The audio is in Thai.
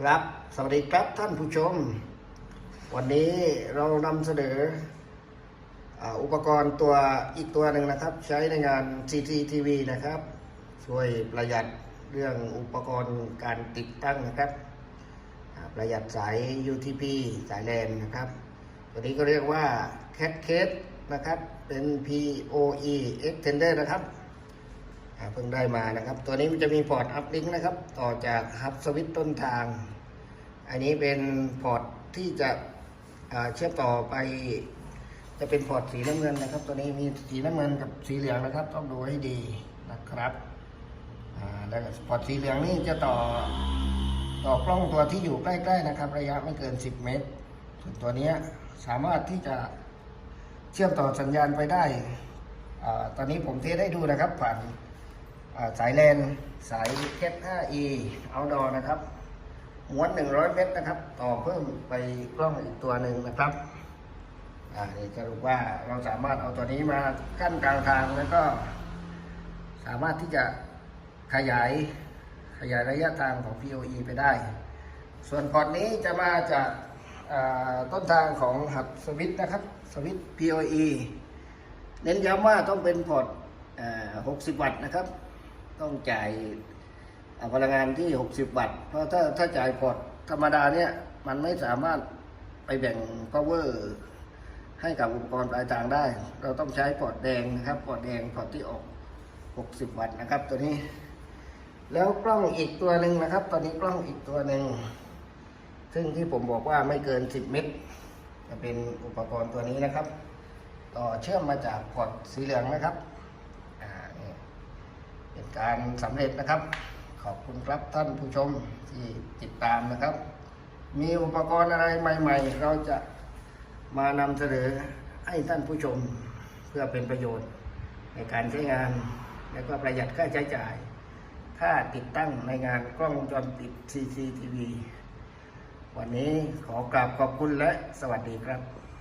ครับ สวัสดีครับท่านผู้ชม วันนี้เรานำเสนออุปกรณ์ตัวอีกตัวหนึ่งนะครับ ใช้ในงาน CCTV นะครับ ช่วยประหยัดเรื่องอุปกรณ์การติดตั้งนะครับ ประหยัดสาย UTP สายแลนนะครับ ตัวนี้ก็เรียกว่า Cat Case นะครับ เป็น PoE Extender นะครับ เพิ่งได้มานะครับ ตัวนี้มันจะมีพอร์ตอัพลิงก์นะครับ ต่อจากฮับสวิตต้นทาง อันนี้เป็นพอร์ตที่จะเชื่อมต่อไป จะเป็นพอร์ตสีน้ำเงินนะครับ ตัวนี้มีสีน้ำเงินกับสีเหลืองนะครับ ต้องดูให้ดีนะครับแล้วพอร์ตสีเหลืองนี่จะต่อต่อกล้องตัวที่อยู่ใกล้ๆนะครับ ระยะไม่เกิน 10 เมตรส่วนตัวนี้สามารถที่จะเชื่อมต่อสัญญาณไปได้ ตอนนี้ผมเทสให้ดูนะครับผ่าน สายแลนสายแคท 5e outdoor นะครับม้วน 100 เมตรนะครับ ต่อเพิ่มไปกล้องอีกตัวหนึ่งนะครับอ่านี่สรุปว่าเราสามารถเอาตัวนี้มากั้นกลางทางแล้วก็ สามารถที่จะขยายขยายระยะทางของ POE ไปได้ ส่วนพอร์ตนี้จะมาจากต้นทางของหับสวิตช์นะครับ สวิตช์ PoE เน้นย้ำว่าต้องเป็นพอร์ต60 วัตต์นะครับ ต้องจ่ายพลังงานที่ 60 วัตต์ เพราะถ้าถ้าจ่ายพอร์ตธรรมดาเนี่ยมันไม่สามารถไปแบ่ง power ให้กับอุปกรณ์ปลายทางได้ เราต้องใช้พอร์ตแดงนะครับ พอร์ตแดงพอร์ตที่ออก 60 วัตต์นะครับ ตัวนี้ แล้วกล้องอีกตัวหนึ่งนะครับ ตอนนี้กล้องอีกตัวหนึ่ง ซึ่งที่ผมบอกว่าไม่เกิน 10 เมตร จะเป็นอุปกรณ์ตัวนี้นะครับ ต่อเชื่อมมาจากพอร์ตสีเหลืองนะครับ เป็นการสำเร็จนะครับ ขอบคุณครับท่านผู้ชมที่ติดตามนะครับ มีอุปกรณ์อะไรใหม่ ๆ เราจะมานำเสนอให้ท่านผู้ชมเพื่อเป็นประโยชน์ในการใช้งาน และก็ประหยัดค่าใช้จ่าย ถ้าติดตั้งในงานกล้องวงจรปิด CCTV วันนี้ขอกราบขอบคุณและสวัสดีครับ